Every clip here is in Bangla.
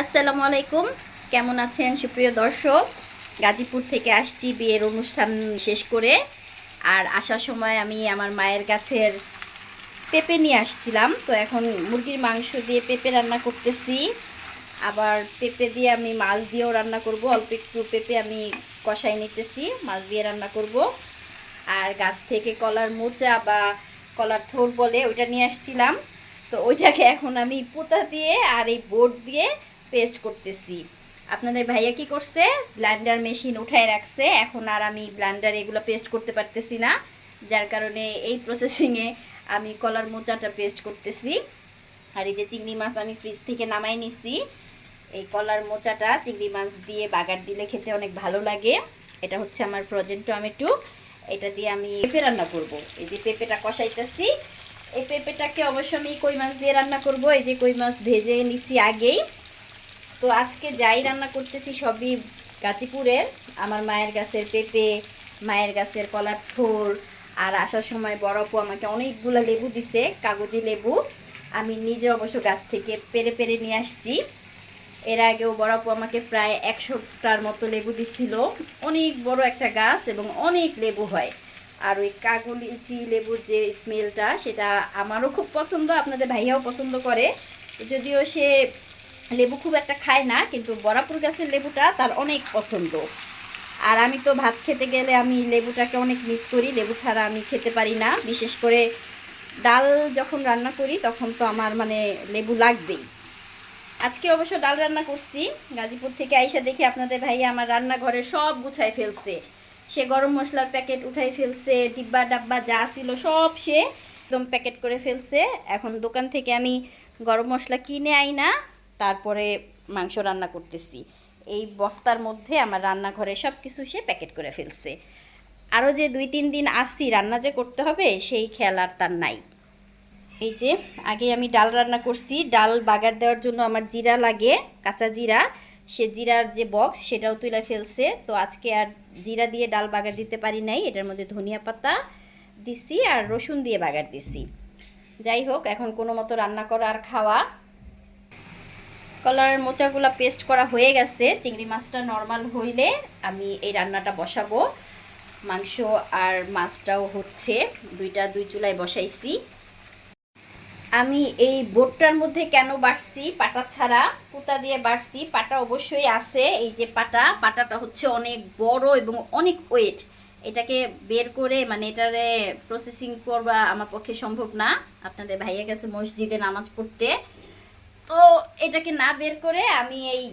আসসালামু আলাইকুম। কেমন আছেন সুপ্রিয় দর্শক? গাজীপুর থেকে আসছি বিয়ের অনুষ্ঠান শেষ করে। আর আসার সময় আমি আমার মায়ের গাছের পেঁপে নিয়ে আসছিলাম। তো এখন মুরগির মাংস দিয়ে পেঁপে রান্না করতেছি। আবার পেঁপে দিয়ে আমি মাছ দিয়েও রান্না করব। অল্প একটু পেঁপে আমি কষাই নিতেছি, মাছ দিয়ে রান্না করব। আর গাছ থেকে কলার মোচা বা কলার থোর বলে ওইটা নিয়ে আসছিলাম। তো ওইটাকে এখন আমি পুঁতা দিয়ে আর এই বোর্ড দিয়ে পেস্ট করতেছি। আপনাদের ভাইয়া কি করছে? ব্লান্ডার মেশিন উঠায় রাখছে। এখন আর আমি ব্লান্ডার এগুলো পেস্ট করতে পারতেছি না। যার কারণে এই প্রসেসিংয়ে আমি কলার মোচাটা পেস্ট করতেছি। আর এই যে চিংড়ি মাছ আমি ফ্রিজ থেকে নামাই নিছি। এই কলার মোচাটা চিংড়ি মাছ দিয়ে বাগার দিলে খেতে অনেক ভালো লাগে। এটা হচ্ছে আমার ফ্রোজেন টমেটো। এটা দিয়ে আমি পেঁপে রান্না করব। এই যে পেঁপেটা কষাইতেছি। এই পেঁপেটাকে অবশ্য আমি কই মাছ দিয়ে রান্না করব? এই যে কই মাছ ভেজে নিছি আগেই। তো আজকে যাই রান্না করতেছি সবই গাজীপুরের। আমার মায়ের গাছের পেঁপে, মায়ের গাছের কলার ঠোর আর আসার সময় বড় আমাকে অনেকগুলো লেবু দিছে, কাগজি লেবু। আমি নিজে অবশ্য গাছ থেকে পেরে পেরে নিয়ে আসছি। এর আগেও বড় আমাকে প্রায় একশোটার মতো লেবু দিছিল। অনেক বড় একটা গাছ এবং অনেক লেবু হয়। আর ওই কাগলিচি লেবুর যে স্মেলটা, সেটা আমারও খুব পছন্দ, আপনাদের ভাইয়াও পছন্দ করে। যদিও সে লেবু খুব একটা খায় না, কিন্তু বরাপুর গাছের লেবুটা তার অনেক পছন্দ। আর আমি তো ভাত খেতে গেলে আমি লেবুটাকে অনেক মিস করি, লেবু ছাড়া আমি খেতে পারি না। বিশেষ করে ডাল যখন রান্না করি, তখন তো আমার মানে লেবু লাগবেই। আজকে অবশ্য ডাল রান্না করছি। গাজীপুর থেকে আইসা দেখি আপনাদের ভাইয়া আমার রান্নাঘরে সব গুছাই ফেলছে। সে গরম মশলার প্যাকেট উঠাই ফেলছে, ডিব্বা ডাব্বা যা ছিল সব সে একদম প্যাকেট করে ফেলছে। এখন দোকান থেকে আমি গরম মশলা কিনে আই না। তারপরে মাংস রান্না করতেছি। এই বস্তার মধ্যে আমার রান্নাঘরে সব কিছু সে প্যাকেট করে ফেলছে। আরও যে দুই তিন দিন আসছি রান্না যে করতে হবে, সেই খেয়াল আর তার নাই। এই যে, আগে আমি ডাল রান্না করছি। ডাল বাগার দেওয়ার জন্য আমার জিরা লাগে, কাঁচা জিরা। সে জিরার যে বক্স, সেটাও তুলে ফেলছে। তো আজকে আর জিরা দিয়ে ডাল বাগার দিতে পারি নাই। এটার মধ্যে ধনিয়া পাতা দিছি আর রসুন দিয়ে বাগার দিছি। যাই হোক, এখন কোনো মতো রান্না করা আর খাওয়া কলার মোচাগুলো পেস্ট করা হয়ে গেছে। চিংড়ি মাছটা নর্মাল হইলে আমি এই রান্নাটা বসাবো। মাংস আর মাছটাও হচ্ছে, দুইটা দুই চুলায় বসাইছি। আমি এই বোটটার মধ্যে কেন বাড়ছি? পাটা ছাড়া পুতা দিয়ে বাড়ছি। পাটা অবশ্যই আছে, এই যে পাটা। পাটাটা হচ্ছে অনেক বড় এবং অনেক ওয়েট। এটাকে বের করে মানে এটারে প্রসেসিং করবা আমার পক্ষে সম্ভব না। আপনাদের ভাইয়া গেছে মসজিদে নামাজ পড়তে। তো এটাকে না বের করে আমি এই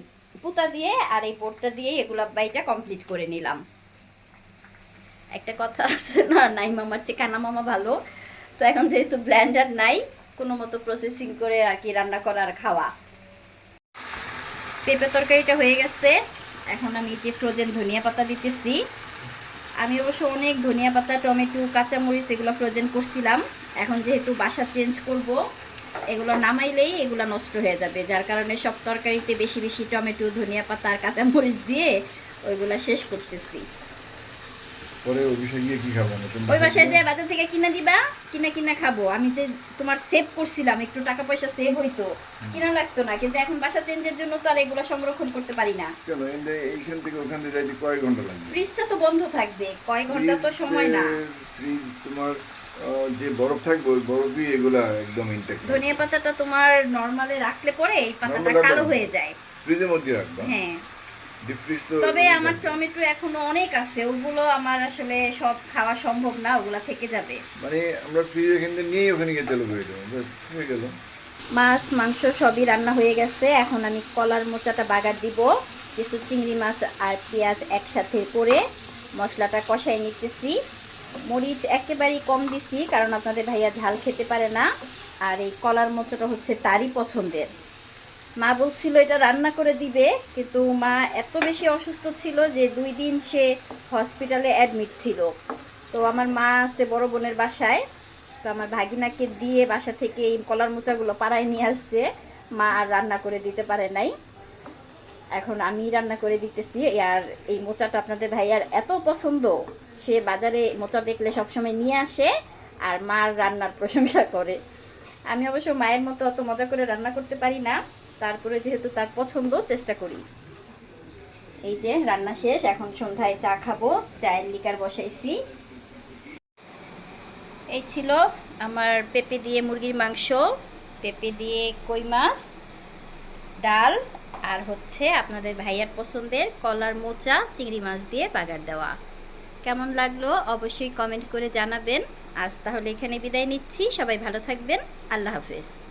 পুতা দিয়ে আর এই বোটটা দিয়ে এগুলা বাইটা কমপ্লিট করে নিলাম। একটা কথা আছে না, নাই মামার চেয়ে কানা মামা ভালো। তো এখন যেহেতু ব্ল্যান্ডার নাই, কোনো মতো প্রসেসিং করে আর কি রান্না করা আর খাওয়া। পেঁপে তরকারিটা হয়ে গেছে। এখন আমি যে ফ্রোজেন ধনিয়া পাতা দিতেছি। আমি অবশ্য অনেক ধনিয়া পাতা, টমেটো, কাঁচামরিচ এগুলো ফ্রোজেন করছিলাম। এখন যেহেতু বাসা চেঞ্জ করব এগুলো নামাইলেই এগুলো নষ্ট হয়ে যাবে। যার কারণে সব তরকারিতে বেশি বেশি টমেটো ধনিয়া পাতা আর কাঁচামরিচ দিয়ে ওইগুলা শেষ করতেছি। পরে ওই বিষয়ে গিয়ে কি খাব? ওই বাসায় যে বাজার থেকে কিনা দিবা কিনা কিনা খাব। আমি তো তোমার সেভ করছিলাম একটু টাকা পয়সা সেভ হইতো কিনা লাগতো না কিন্তু এখন বাসা চেঞ্জের জন্য তো আর এগুলো সংরক্ষণ করতে পারি না। কেন? এইখান থেকে ওখান থেকে যাইতে কয় ঘণ্টা লাগবে? ফ্রিজটা তো বন্ধ থাকবে কয় ঘণ্টা তো সময় না। ফ্রিজ তোমার যে বরফ থাকবে ওই বরফই এগুলা একদম ইনটেক্ট ধনিয়া পাতাটা তোমার নর্মালে রাখলে পরে এই পাতাটা কালো হয়ে যায়। ফ্রিজের মধ্যে রাখবা? হ্যাঁ। তবে আমার টমেটো এখনও অনেক আছে ওগুলো আমার আসলে সব খাওয়া সম্ভব না ওগুলা থেকে যাবে। মানে আমরা ফ্রিজ থেকে নিয়ে ওখানে গিয়ে চালু করে দেবো হয়ে গেল। মাছ মাংস সবই রান্না হয়ে গেছে এখন আমি কলার মোচাটা বাগার দিব কিছু চিংড়ি মাছ আর পেঁয়াজ একসাথে করে মশলাটা কষাই নিতেছি। মরিচ একেবারেই কম দিছি, কারণ আপনাদের ভাইয়া ঝাল খেতে পারে না। আর এই কলার মোচাটা হচ্ছে তারই পছন্দের। মা বলছিল এটা রান্না করে দিবে, কিন্তু মা এত বেশি অসুস্থ ছিল যে দুই দিন সে হসপিটালে অ্যাডমিট ছিল। তো আমার মা আছে বড় বোনের বাসায়, তো আমার ভাগিনাকে দিয়ে বাসা থেকে এই কলার মোচাগুলো পাড়ায় নিয়ে আসছে। মা আর রান্না করে দিতে পারে নাই। এখন আমি রান্না করে দিতেছি, আর এই মোচাটা আপনাদের ভাইয়ার এত পছন্দ, সে বাজারে মোচা দেখলে সবসময় নিয়ে আসে আর মার রান্নার প্রশংসা করে। আমি অবশ্য মায়ের মতো অত মজা করে রান্না করতে পারি না, তারপরে যেহেতু তার পছন্দ, চেষ্টা করি। এই যে রান্না শেষ, এখন সন্ধ্যায় চা খাব, চায়ের লিকার বসাইছি। এই ছিল আমার পেঁপে দিয়ে মুরগির মাংস, পেঁপে দিয়ে কই মাছ, ডাল আর হচ্ছে আপনাদের ভাইয়ার পছন্দের কলার মোচা, চিংড়ি মাছ দিয়ে বাগার দেওয়া। কেমন লাগল অবশ্যই কমেন্ট করে জানাবেন। আজ তাহলে এখানে বিদায় নিচ্ছি। সবাই ভালো থাকবেন। আল্লাহ হাফেজ।